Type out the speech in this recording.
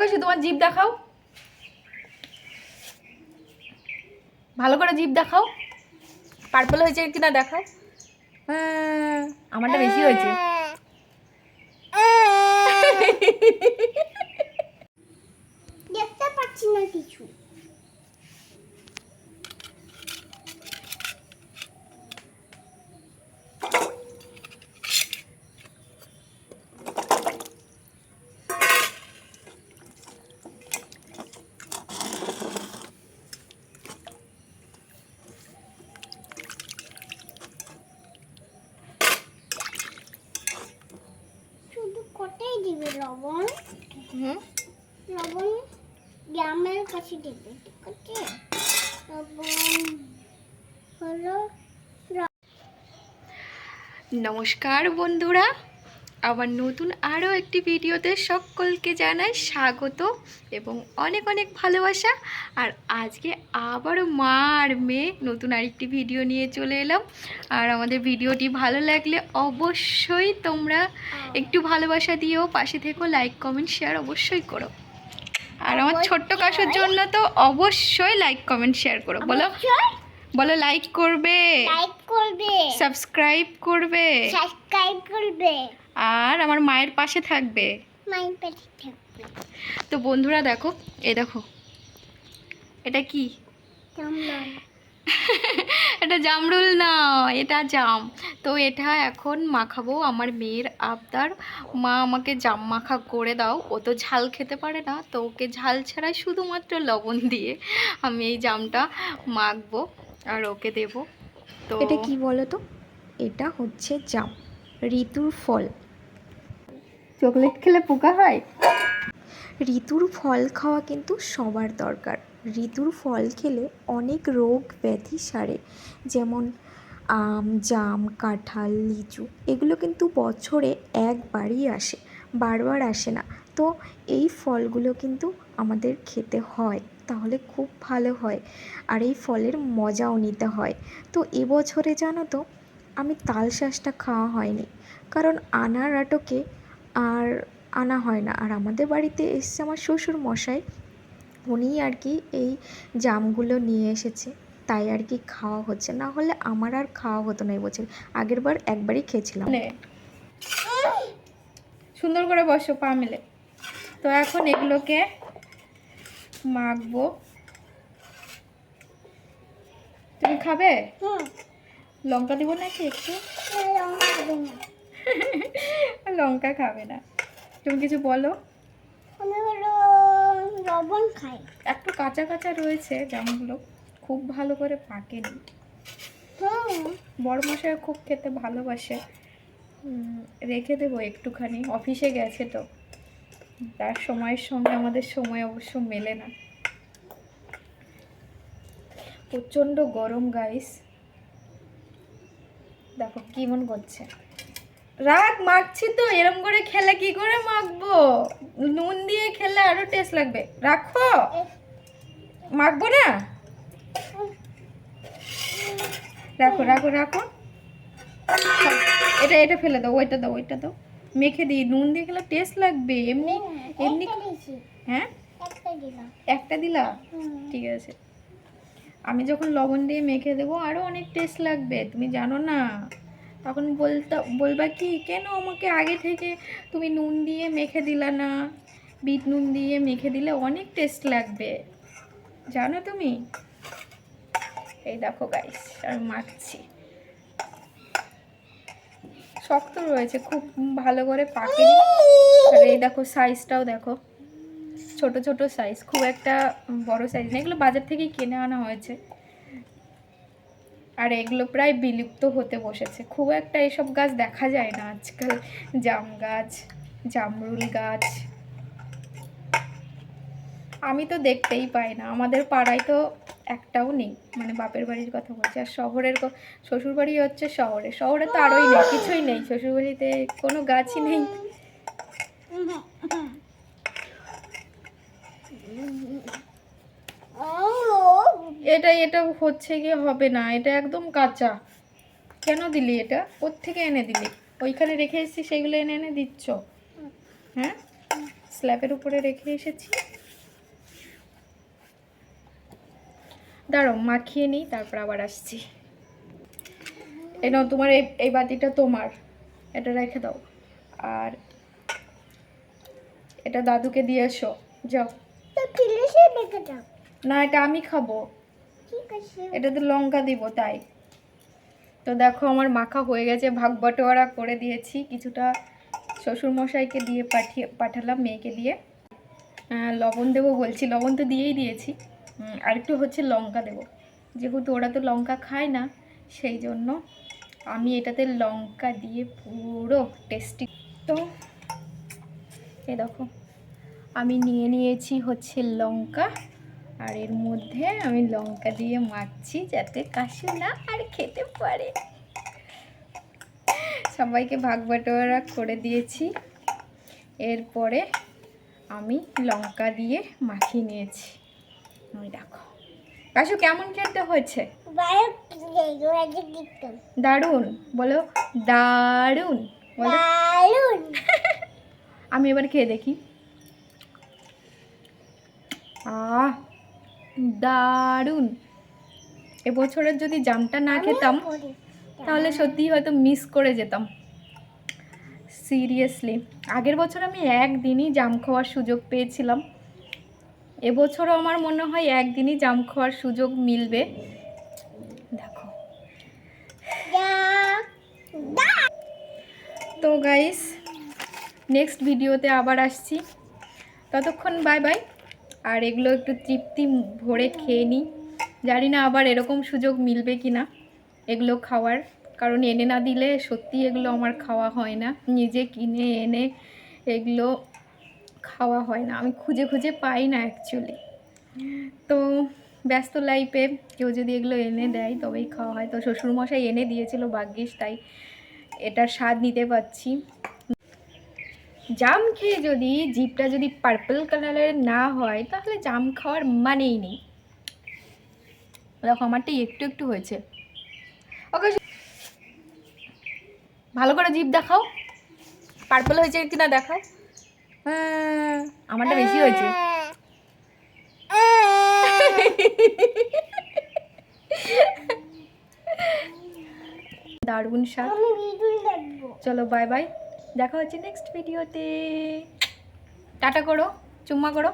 কাশি তোমার জিভ দেখাও। ভালো করে জিভ দেখাও। পার্পল হয়েছে কিনা দেখাও। হ্যাঁ আমারটা বেশি হয়েছে দেখতে পাচ্ছি না কিছু শুধু কটাই দিবে লবণ হুম? লবণ গ্রামের কাছে দেবে ঠিক আছে? লবণ হলো নমস্কার বন্ধুরা। আবার নতুন আরও একটি ভিডিওতে সকলকে জানাই স্বাগত এবং অনেক অনেক ভালোবাসা। আর আজকে আবারও মা আর মেয়ে নতুন আরেকটি ভিডিও নিয়ে চলে এলাম। আর আমাদের ভিডিওটি ভালো লাগলে অবশ্যই তোমরা একটু ভালোবাসা দিও পাশে থেকো লাইক কমেন্ট শেয়ার অবশ্যই করো। আর আমার ছোট্ট কাশুর জন্য তো অবশ্যই লাইক কমেন্ট শেয়ার করো বলো। বলো লাইক করবে। লাইক করবে। সাবস্ক্রাইব করবে। সাবস্ক্রাইব করবে। আর আমার মায়ের পাশে থাকবে। তো বন্ধুরা দেখো এ দেখো এটা কি? কেমন এটা জামরুল না এটা জাম। তো এটা এখন মাখাবো আমার মেয়ের আবদার। মা আমাকে জাম মাখা করে দাও ও তো ঝাল খেতে পারে না তো ওকে ঝাল ছাড়া শুধুমাত্র লবণ দিয়ে আমি এই জামটা মাখবো আর ওকে দেব। তো এটা কি বলো তো এটা হচ্ছে জাম। ঋতুর ফল। চকলেট খেলে পোকা হয়? ঋতুর ফল খাওয়া কিন্তু সবার দরকার। ঋতুর ফল খেলে অনেক রোগ ব্যাধি সারে যেমন আম জাম কাঁঠাল লিচু এগুলো কিন্তু বছরে একবারই আসে বারবার আসে না। তো এই ফলগুলো কিন্তু আমাদের খেতে হয় তাহলে খুব ভালো হয়। আর এই ফলের মজাও নিতে হয়। তো এবছরে জানো তো আমি তাল শাঁসটা খাওয়া হয়নি। কারণ আনার আটকে আর আনা হয় না। আর আমাদের বাড়িতে এসছে আমার শ্বশুর মশাই। উনিই আর কি এই জামগুলো নিয়ে এসেছে। তাই আর কি খাওয়া হচ্ছে। না হলে আমার আর খাওয়া হতো না এবছর আগের বার একবারই খেয়েছিলাম। সুন্দর করে বসো পা মেলে। তো এখন এগুলোকে মাখবো। তুমি খাবে? হুম। লঙ্কা দিব নাকি একটু? লঙ্কা খাবে না। তুমি কিছু বলো। আমি লবণ খাই। একটু কাঁচা কাঁচা রয়েছে জামগুলো। খুব ভালো করে পাকেনি। বড় মশাই খুব খেতে ভালোবাসে। রেখে দেবো একটুখানি। অফিসে গেছে তো। তার সময়ের সঙ্গে আমাদের সময় অবশ্য মেলে না। প্রচণ্ড গরম গাইস দেখো কি মন করছে। রাগ মাখছি তো এরম করে খেলে কি করে মাখবো? নুন দিয়ে খেলে আরও টেস্ট লাগবে। রাখো। মাখবো না? রাখো রাখো রাখো। এটা এটা ফেলে দাও ওইটা দাও ওইটা দাও। মেখে দিই নুন দিয়ে খেলে টেস্ট লাগবে। এমনি এমনি হ্যাঁ? একটা দিলা? ঠিক আছে। আমি যখন লবণ দিয়ে মেখে দেবো আরও অনেক টেস্ট লাগবে, তুমি জানো না। তখন বলতা, বলবা কি, কেন আমাকে আগে থেকে তুমি নুন দিয়ে মেখে দিলা না? বিট নুন দিয়ে মেখে দিলে অনেক টেস্ট লাগবে। জানো তুমি? এই দেখো গাইস আমি মাখছি। শক্ত রয়েছে, খুব ভালো করে পাকেনি। আর এই দেখো সাইজটাও দেখো। ছোট ছোট সাইজ খুব একটা বড় সাইজ না। এগুলো বাজার থেকেই কিনে আনা হয়েছে। আর এগুলো প্রায় বিলুপ্ত হতে বসেছে। খুব একটা এসব গাছ দেখা যায় না আজকাল। জাম গাছ, জামরুল গাছ। আমি তো দেখতেই পাই না। আমাদের পাড়ায় তো একটাও নেই। মানে বাপের বাড়ির কথা বলছি। আর শহরের শ্বশুর বাড়ি হচ্ছে শহরে। শহরে তো আরোই নেই, কিছুই নেই। শ্বশুর বাড়িতে কোনো গাছই নেই। এটা এটা হচ্ছে গিয়ে হবে না, এটা একদম কাঁচা। কেন দিলি এটা? কোত্থেকে এনে দিলি? ওইখানে রেখে এসেছি, সেগুলো এনে এনে দিচ্ছ? হ্যাঁ? স্ল্যাবের উপরে রেখে এসেছি। দাঁড়ো মাখিয়ে নিই, তারপর আবার আসছি। এই নাও, তোমার এই এই বাতিটা তোমার। এটা রেখে দাও। আর এটা দাদুকে দিয়ে এসো। যাও। না এটা আমি খাব। ঠিক আছে। এটাতে লঙ্কা দিব তাই। তো দেখো আমার মাখা হয়ে গেছে। ভাগ বটোয়ারা করে দিয়েছি। কিছুটা শ্বশুর মশাইকে দিয়ে পাঠিয়ে পাঠালাম মেয়েকে দিয়ে। লবণ দেবো বলছি লবণ তো দিয়েই দিয়েছি। আর একটু হচ্ছে লঙ্কা দেবো। যেহেতু ওরা তো লঙ্কা খায় না সেই জন্য আমি এটাতে লঙ্কা দিয়ে পুরো টেস্টি তো এই দেখো। আমি নিয়ে নিয়েছি হচ্ছে লঙ্কা আর এর মধ্যে আমি লঙ্কা দিয়ে মাখছি যাতে কাশু না আর খেতে পারে। সবাইকে ভাগ বাটোয়ারা করে দিয়েছি। এরপরে আমি লঙ্কা দিয়ে মাখিয়ে নিয়েছি। ওই দেখো। কাশু কেমন খেতে হয়েছে? দারুণ। বলো দারুণ। বলো। দারুণ আমি এবার খেয়ে দেখি। আহ দারুণ। এবছরের যদি জামটা না খেতাম তাহলে সত্যিই হয়তো মিস করে যেতাম। সিরিয়াসলি আগের বছর আমি একদিনই জাম খাওয়ার সুযোগ পেয়েছিলাম। এবছরও আমার মনে হয় একদিনই জাম খাওয়ার সুযোগ মিলবে। দেখো। তো গাইস নেক্সট ভিডিওতে আবার আসছি। ততক্ষণ বাই বাই আর এগুলো একটু তৃপ্তি ভরে খেয়ে নিই। জানি না আবার এরকম সুযোগ মিলবে কি না এগুলো খাওয়ার। কারণ এনে না দিলে সত্যি এগুলো আমার খাওয়া হয় না। নিজে কিনে এনে এগুলো খাওয়া হয় না। আমি খুঁজে খুঁজে পাই না অ্যাকচুয়ালি তো ব্যস্ত লাইফে কেউ যদি এগুলো এনে দেয় তবেই খাওয়া হয়। তো শ্বশুরমশাই এনে দিয়েছিল ভাগ্যিস, তাই এটার স্বাদ নিতে পারছি। জাম খেয়ে যদি জিপটা যদি পার্পল কালারের না হয় তাহলে জাম খাওয়ার মানেই নেই। দেখো আমারটা একটু একটু হয়েছে। ওকে ভালো করে জিপ দেখাও। পার্পল হয়েছে কিনা দেখাও। হ্যাঁ, আমারটা বেশি হয়েছে। দারুণ দেখব। চলো বাই বাই দেখা হচ্ছে নেক্সট ভিডিওতে টাটা করো চুম্মা করো।